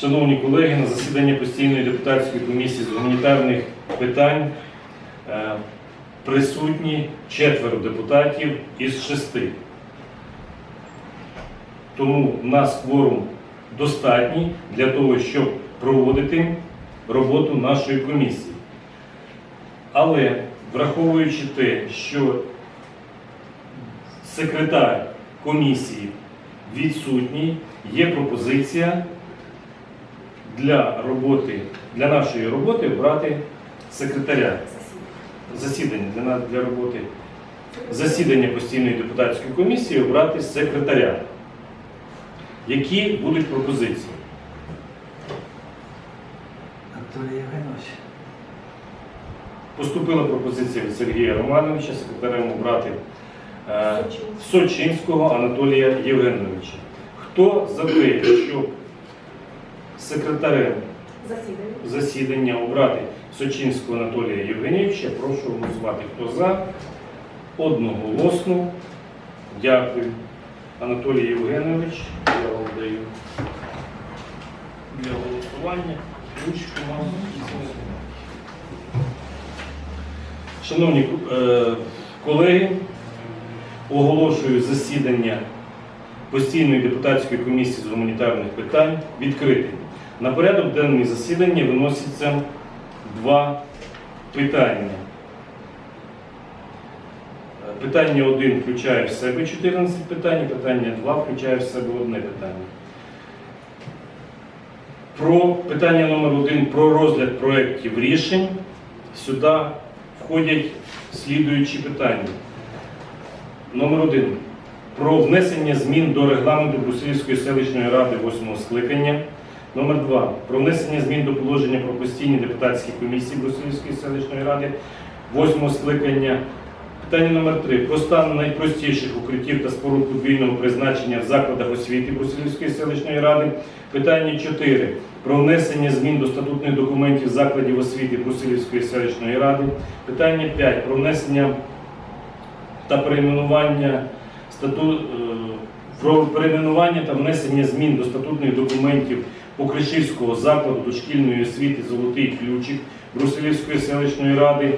Шановні колеги, на засіданні постійної депутатської комісії з гуманітарних питань е, присутні четверо депутатів із шести. Тому в нас кворум достатній для того, щоб проводити роботу нашої комісії. Але враховуючи те, що секретар комісії відсутній, є пропозиція для роботи, для нашої роботи обрати секретаря засідання для, на- для роботи засідання постійної депутатської комісії обрати секретаря. Які будуть пропозиції? Анатолій Євгенович. Поступила пропозиція від Сергія Романовича секретарем обрати е, Сочинського Анатолія Євгеновича. Хто за те, щоб секретарем Засідання. засідання обрати Сочинського Анатолія Євгенійовича. Прошу голосувати. Хто за? Одноголосно. Дякую. Анатолій Євгенович, я вам даю для голосування. Ручку вам. Шановні е, колеги, оголошую засідання постійної депутатської комісії з гуманітарних питань відкритим. На порядок денний засідання виносяться два питання. Питання 1 включає в себе 14 питань, питання 2 включає в себе одне питання. Про питання номер 1 про розгляд проєктів рішень. Сюди входять слідуючі питання. Номер 1 про внесення змін до регламенту Брусилівської селищної ради 8 скликання. Номер 2 про внесення змін до положення про постійні депутатські комісії Брусилівської селищної ради 8 скликання. Питання номер 3 про стан найпростіших укриттів та споруд подвійного призначення в закладах освіти Брусилівської селищної ради. Питання 4 про внесення змін до статутних документів закладів освіти Брусилівської селищної ради. Питання 5 про внесення та перейменування стату... е, про перейменування та внесення змін до статутних документів Покришівського закладу дошкільної освіти Золотий ключик Брусилівської селищної ради.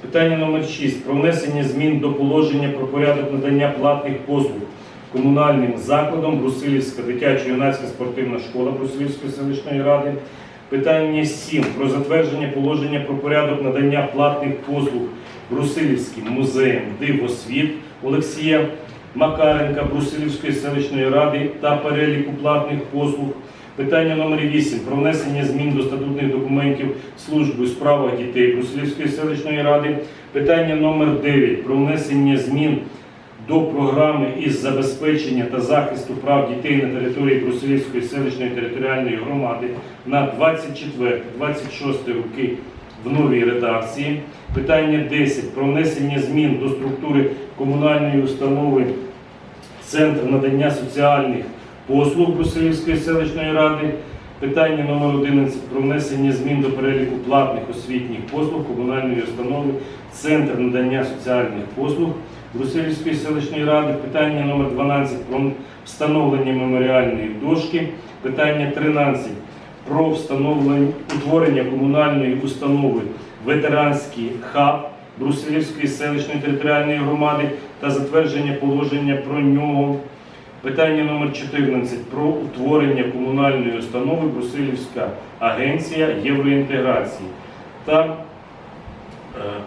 Питання номер 6 про внесення змін до положення про порядок надання платних послуг комунальним закладом Брусилівська дитячо-юнацька спортивна школа Брусилівської селищної ради. Питання 7 про затвердження положення про порядок надання платних послуг Брусилівським музеєм дивосвіт Олексія Макаренка Брусилівської селищної ради та переліку платних послуг. Питання номер 8 про внесення змін до статутних документів служби у справах дітей Брусилівської селищної ради. Питання номер 9 про внесення змін до програми із забезпечення та захисту прав дітей на території Брусилівської селищної територіальної громади на 24-26 роки в новій редакції. Питання 10 про внесення змін до структури комунальної установи Центр надання соціальних послуг Брусилівської селищної ради. Питання номер 11 про внесення змін до переліку платних освітніх послуг комунальної установи Центр надання соціальних послуг Брусилівської селищної ради. Питання номер 12 про встановлення меморіальної дошки. Питання 13 про встановлення утворення комунальної установи Ветеранський хаб Брусилівської селищної територіальної громади та затвердження положення про нього. Питання номер 14 про утворення комунальної установи Брусилівська агенція євроінтеграції. Та е,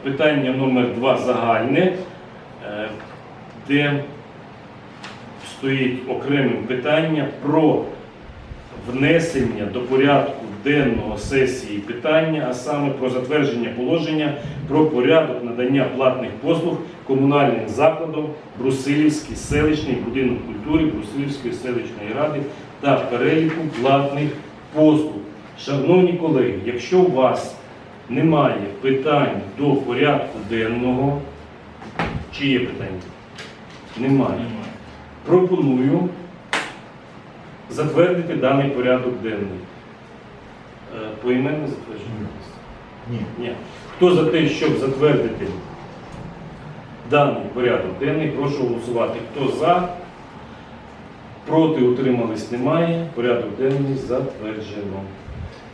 питання номер 2 загальне, е, де стоїть окремим питання про внесення до порядку денного сесії питання, а саме про затвердження положення про порядок надання платних послуг комунальним закладом Брусилівський селищний будинок культури Брусилівської селищної ради та переліку платних послуг. Шановні колеги, якщо у вас немає питань до порядку денного, чи є питання? Немає. Пропоную затвердити даний порядок денний. Е, Поіменно затвердження? Ні. Ні. Хто за те, щоб затвердити даний порядок денний, прошу голосувати. Хто за? Проти утримались немає. Порядок денний затверджено.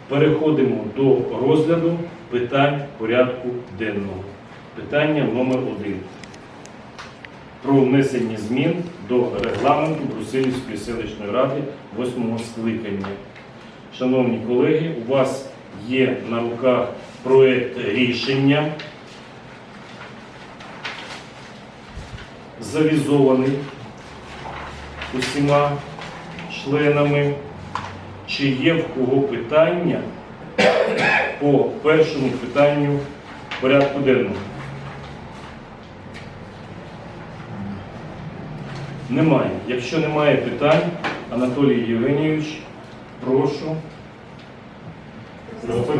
Переходимо до розгляду питань порядку денного. Питання номер один. Про внесення змін до регламенту Брусилівської селищної ради 8 скликання. Шановні колеги, у вас є на руках проект рішення, завізований усіма членами. Чи є в кого питання по першому питанню порядку денного? Немає. Якщо немає питань, Анатолій Євгенійович, прошу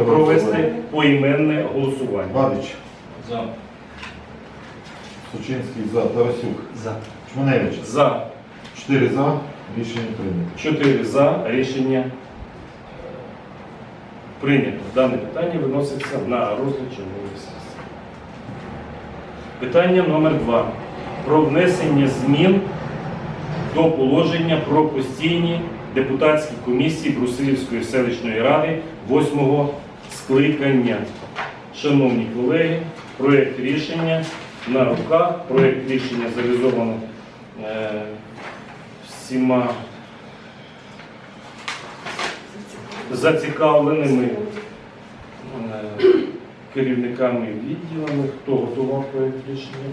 провести поіменне голосування. Бабич, За. Сучинський за, Тарасюк, За. Чманевич. За Чотири за. Рішення прийнято. 4 за рішення прийнято. Дане питання виноситься на розгляд чергової сесії. Питання номер 2 Про внесення змін до положення про постійні депутатські комісії Брусилівської селищної ради 8 скликання. Шановні колеги, проєкт рішення на руках. Проєкт рішення завізовано е, всіма зацікавленими е, керівниками відділами, хто готував проєкт рішення.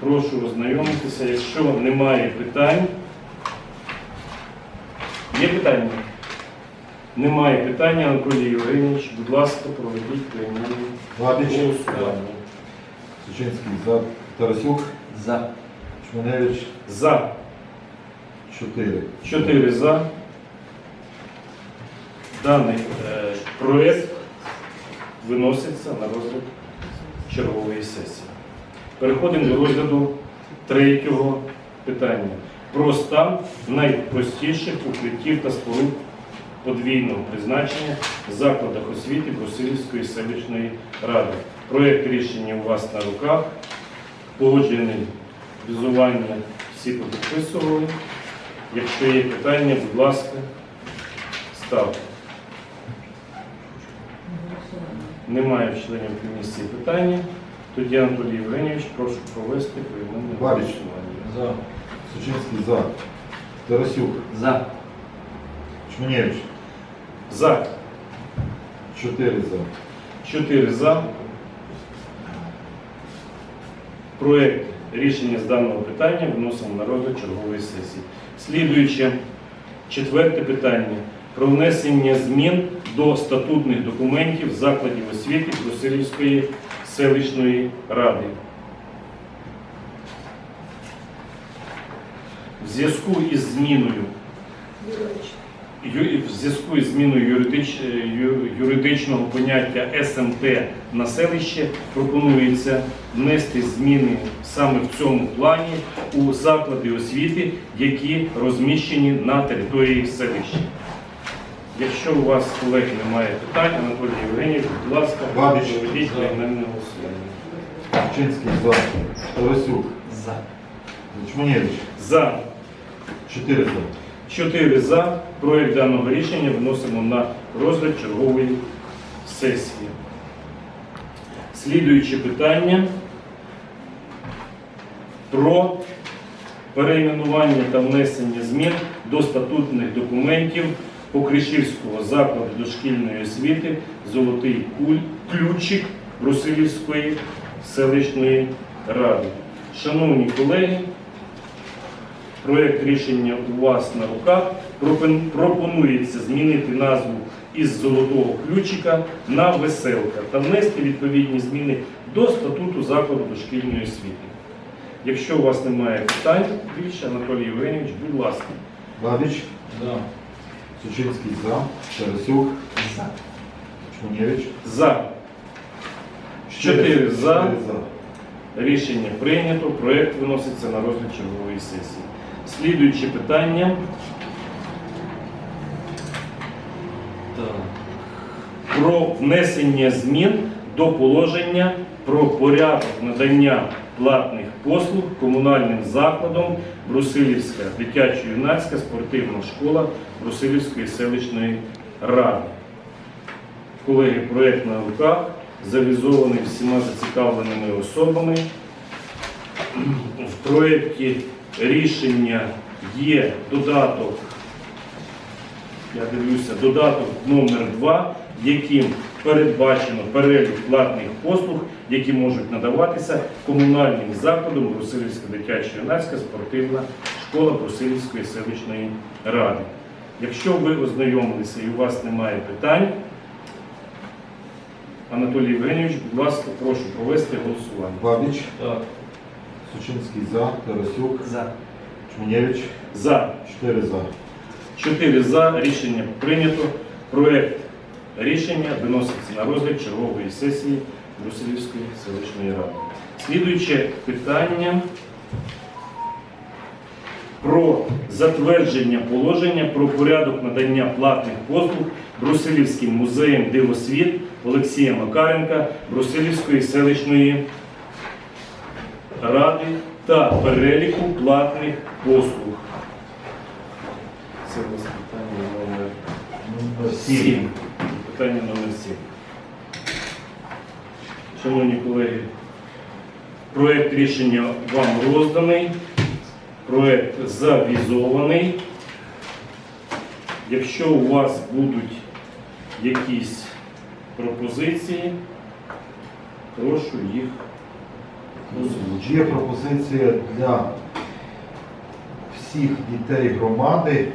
Прошу ознайомитися. Якщо немає питань, є питання? Немає питання, Анатолій Євгенійович, будь ласка, проведіть приймальне Бабич, голосування. Сучинський за, Тарасюк, За. Чманевич. За Чотири. 4 за. Даний е, проєкт виноситься на розгляд чергової сесії. Переходимо до розгляду третього питання. Про стан найпростіших укриттів та споруд подвійного призначення в закладах освіти Брусилівської селищної ради. Проєкт рішення у вас на руках. Погоджене візування всі підписували. Якщо є питання, будь ласка, ставте. Немає в членів комісії питання. Тоді Анатолій Євгенійович, прошу провести поіменне голосування. Сучинський за, Тарасюк, За. Чманевич. За. Чотири за. 4 за. Проєкт рішення з даного питання виносимо на розгляд чергової сесії. Слідуюче четверте питання про внесення змін до статутних документів закладів освіти Брусилівської селищної ради. В зв'язку із зміною В зв'язку із зміною юридич, юридичного поняття СМТ на селище пропонується внести зміни саме в цьому плані у заклади освіти, які розміщені на території селища. Якщо у вас, колеги, немає питань, Анатолій Євгенійович, будь ласка, проведіть За. поіменне голосування. Сучинський за, Тарасюк, За. Чманевич. За Чотири за. 4 за. Проект даного рішення виносимо на розгляд чергової сесії. Слідуюче питання про перейменування та внесення змін до статутних документів Покришівського закладу дошкільної освіти Золотий куль, ключик Брусилівської селищної ради. Шановні колеги, Проєкт рішення у вас на руках. Пропонується змінити назву із золотого ключика на веселка та внести відповідні зміни до статуту закладу дошкільної освіти. Якщо у вас немає питань більше, Анатолій Євгенійович, будь ласка. Бабич, За. Сучинський за, Тарасюк, За. Чманевич. За Чотири за. Чотири за. рішення прийнято. Проєкт виноситься на розгляд чергової сесії. Слідуюче питання. Так. Про внесення змін до положення про порядок надання платних послуг комунальним закладом Брусилівська дитячо-юнацька спортивна школа Брусилівської селищної ради. Колеги, проєкт на руках, завізований всіма зацікавленими особами. В проєкті рішення є додаток, я дивлюся, додаток номер 2 яким передбачено перелік платних послуг, які можуть надаватися комунальним закладом Брусилівська дитячо-юнацька спортивна школа Брусилівської селищної ради. Якщо ви ознайомилися і у вас немає питань, Анатолій Євгенійович, будь ласка, прошу провести голосування. Бабіч. Сучинський за. Тарасюк. За. Чмунєвич. За 4 за. 4 за рішення прийнято. Проект рішення виноситься на розгляд чергової сесії Брусилівської селищної ради. Слідуюче питання про затвердження положення про порядок надання платних послуг Брусилівським музеєм дивосвіт Олексія Макаренка Брусилівської селищної ради та переліку платних послуг. Це у нас питання номер Номер 7. 7. Питання номер 7. Шановні колеги, проєкт рішення вам розданий, проєкт завізований. Якщо у вас будуть якісь пропозиції, прошу їх озвучити. Є пропозиція для всіх дітей громади,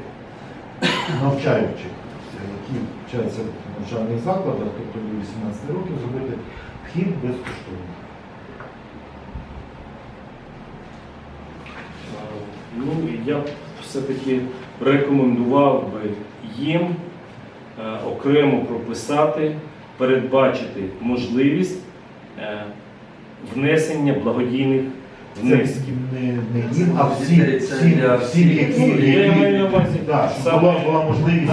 навчаючих, які вчаться в навчальних закладах, тобто до 18 років, зробити вхід безкоштовний. Ну, я б все-таки рекомендував би їм е, окремо прописати, передбачити можливість е, внесення благодійних внесків. Не, не їм, а всі, Це всі, для всі, які, маю на увазі да, щоб саме- була, була можливість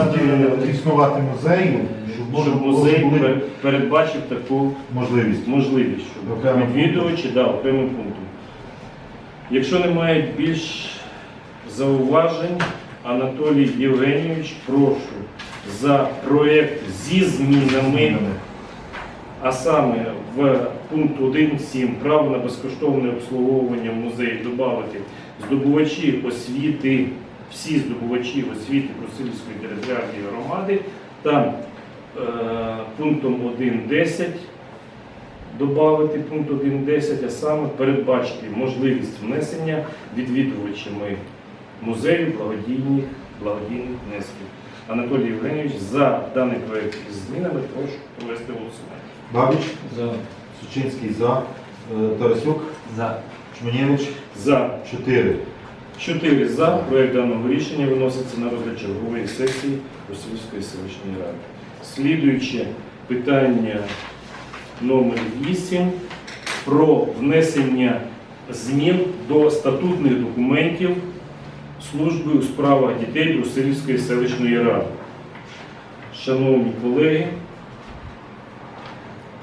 е, існувати музею, щоб може Щоб музей були пер- передбачив таку можливість. можливість, щоб Окремим відвідувачі да, окремим пунктом. Якщо немає більш зауважень, Анатолій Євгенійович, прошу за проєкт зі змінами, а саме в пункт 1.7 право на безкоштовне обслуговування в музеї додати здобувачі освіти, всі здобувачі освіти Брусилівської територіальної громади, там е, пунктом 1.10 додати пункт 1.10, а саме передбачити можливість внесення відвідувачами музею благодійних, благодійних внесків. Анатолій Євгенійович, за даний проєкт із змінами прошу провести голосування. Бабіч, За. Сучинський за, е, Тарасюк, За. Чмунєвич, За 4. 4 за проєкт даного рішення виноситься на розгляд чергової сесії Російської селищної ради. Слідуюче питання номер 8 про внесення змін до статутних документів служби у справах дітей Брусилівської селищної ради. Шановні колеги,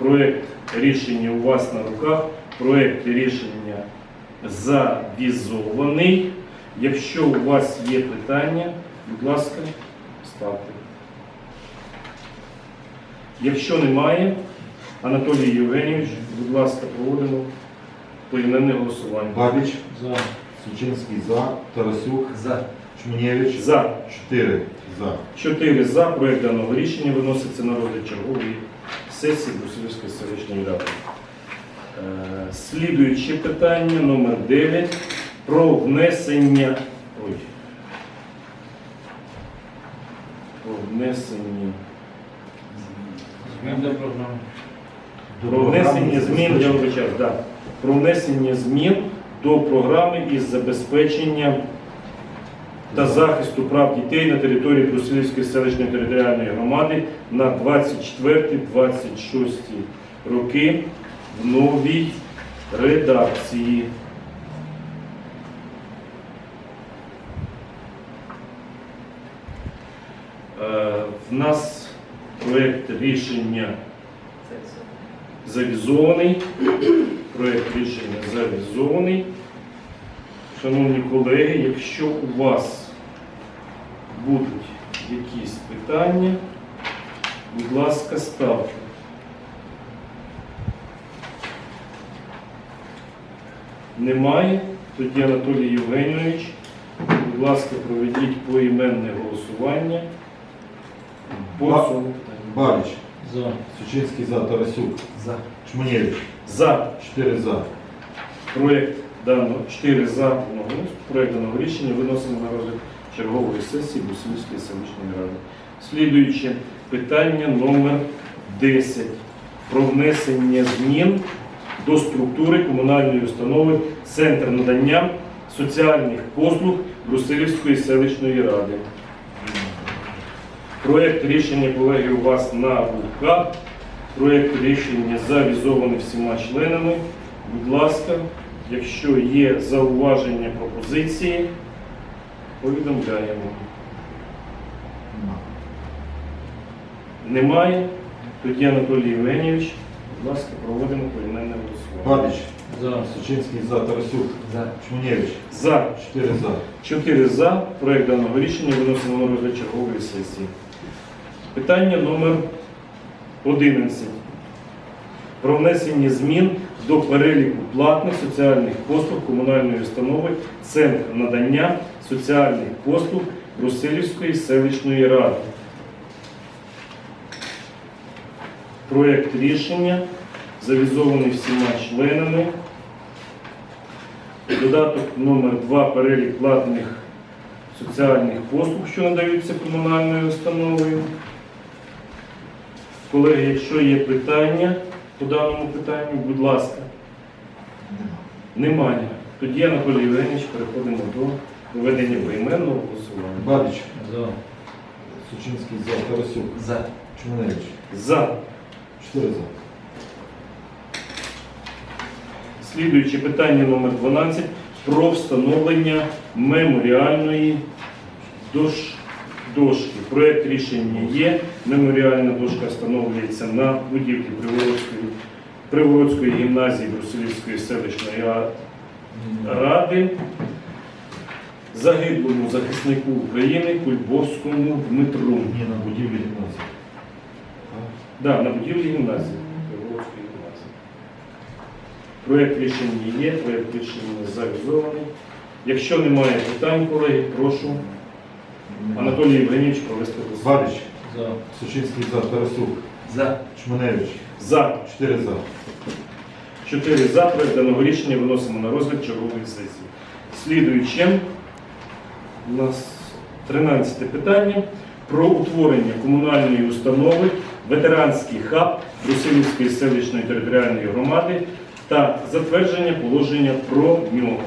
проєкт рішення у вас на руках. Проєкт рішення завізований. Якщо у вас є питання, будь ласка, ставте. Якщо немає, Анатолій Євгенійович, будь ласка, проводимо поіменне голосування. Бабіч, Сучинський за, Тарасюк, За. Чмунєвич, За 4 за. 4 за проєкт даного рішення виноситься на розгляд чергової сесії Брусилівської селищної ради. Е, Слідуюче питання номер 9 про внесення. Ой. Про внесення. Змін до програми. Про внесення змін, я вибачаю, да, про внесення змін до програми із забезпечення та захисту прав дітей на території Брусилівської селищної територіальної громади на 24-26 роки в новій редакції. Е, В нас проєкт рішення завізований. Проект рішення завізований. Шановні колеги, якщо у вас будуть якісь питання, будь ласка, ставте. Немає. Тоді Анатолій Євгенович, будь ласка, проведіть поіменне голосування по Ба- цьому питанню. За. Сучинський за, Тарасюк, За. Чманєвич, За 4 за. проєкт даного 4 за одноголосно. Проєкт даного рішення виносимо на розгляд чергової сесії Бусинської селищної ради. Слідуюче питання номер 10 про внесення змін до структури комунальної установи Центр надання соціальних послуг Брусилівської селищної ради. Проєкт рішення, колеги, у вас на руках. Проєкт рішення завізований всіма членами. Будь ласка, якщо є зауваження пропозиції, повідомляємо. Немає. Тоді Анатолій Євгенійович, будь ласка, проводимо поіменне голосування. Бабич, За. Сучинський за, Тарасюк, За. Чманєвич, За 4 за. 4 за. Проект даного рішення виносимо на розгляд чергової сесії. Питання номер 11. Про внесення змін до переліку платних соціальних послуг комунальної установи Центр надання соціальних послуг Брусилівської селищної ради. Проєкт рішення завізований всіма членами. Додаток номер 2 перелік платних соціальних послуг, що надаються комунальною установою. Колеги, якщо є питання по даному питанню, будь ласка. Немає. Тоді, Анатолій Євгенович, переходимо до проведення поіменного голосування. Бабич, За. Сучинський за, Тарасюк, За. Чманєвич, За. 4 за. Слідуюче питання номер 12 про встановлення меморіальної дош- дошки. Проект рішення є. Меморіальна дошка встановлюється на будівлі Привородської, Привородської гімназії Брусилівської селищної ра- ради загиблому захиснику України Кульбовському Дмитру. Ні, на будівлі гімназії. Да, на будівлі гімназії. Кривоцької гімназії. Проєкт рішення є, проєкт рішення завізований. Якщо немає питань, колеги, прошу Анатолій Євгенійович провести голосування. Бабич, За. Сучинський за, Тарасюк, За. Чманєвич, За 4 за. 4 за проєкт даного рішення виносимо на розгляд чергової сесії. Слідуючим у нас 13 питання про утворення комунальної установи ветеранський хаб Брусилівської селищної територіальної громади та затвердження положення про нього.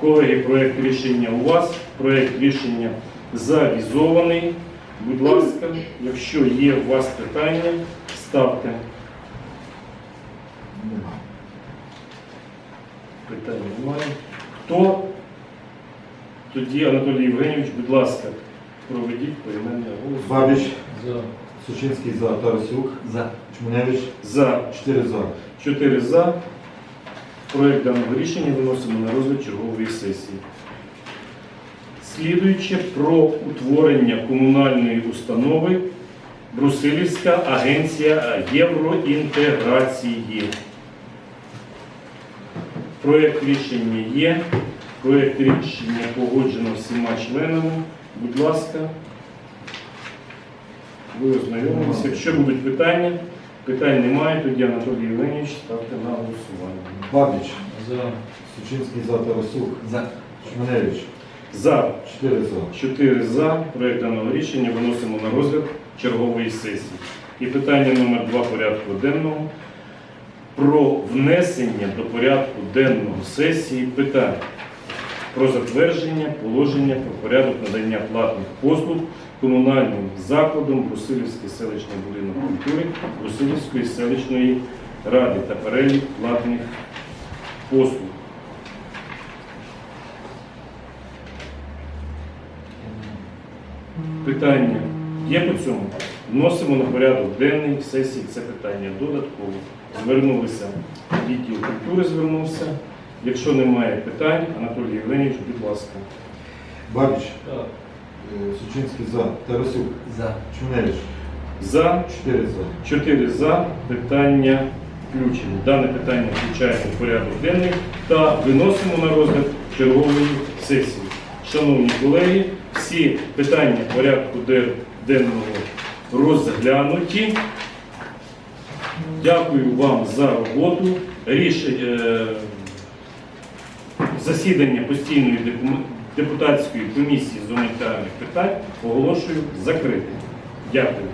Колеги, проєкт рішення у вас, проєкт рішення завізований. Будь ласка, якщо є у вас питання, ставте. Питань немає. Хто? Тоді, Анатолій Євгенійович, будь ласка, проведіть поіменне голосування. Бабич, За. Сучинський за, Тарасюк, За. Чманєвич, За 4 за. 4 за. Проект даного рішення виносимо на розгляд чергової сесії. Слідуюче про утворення комунальної установи Брусилівська агенція євроінтеграції. Проект рішення є. Проект рішення погоджено всіма членами. Будь ласка, ви ознайомилися. Якщо будуть питання, питань немає, тоді Анатолій Євгенійович ставте на голосування. Бабич, За. Сучинський за, Тарасюк, За. Чманєвич, За 4 за. 4 за проект даного рішення виносимо на розгляд чергової сесії. І питання номер 2 порядку денного про внесення до порядку денного сесії питань про затвердження положення про порядок надання платних послуг комунальним закладом Брусилівський селищний будинок культури Брусилівської селищної ради та перелік платних послуг. Питання Є по цьому. Вносимо на порядок денний сесії це питання додатково. Звернулися відділ культури, звернувся. Якщо немає питань, Анатолій Євгенійович, будь ласка. Бабіч, Так. е, Сучинський за, Тарасюк, За. Чмелевич, За 4 за. 4 за питання включені. Дане питання включаємо в порядок денний та виносимо на розгляд чергової сесії. Шановні колеги, всі питання порядку денного розглянуті. Дякую вам за роботу. Рішення е, засідання постійної депу- депутатської комісії з унітарних питань оголошую закритим. Дякую.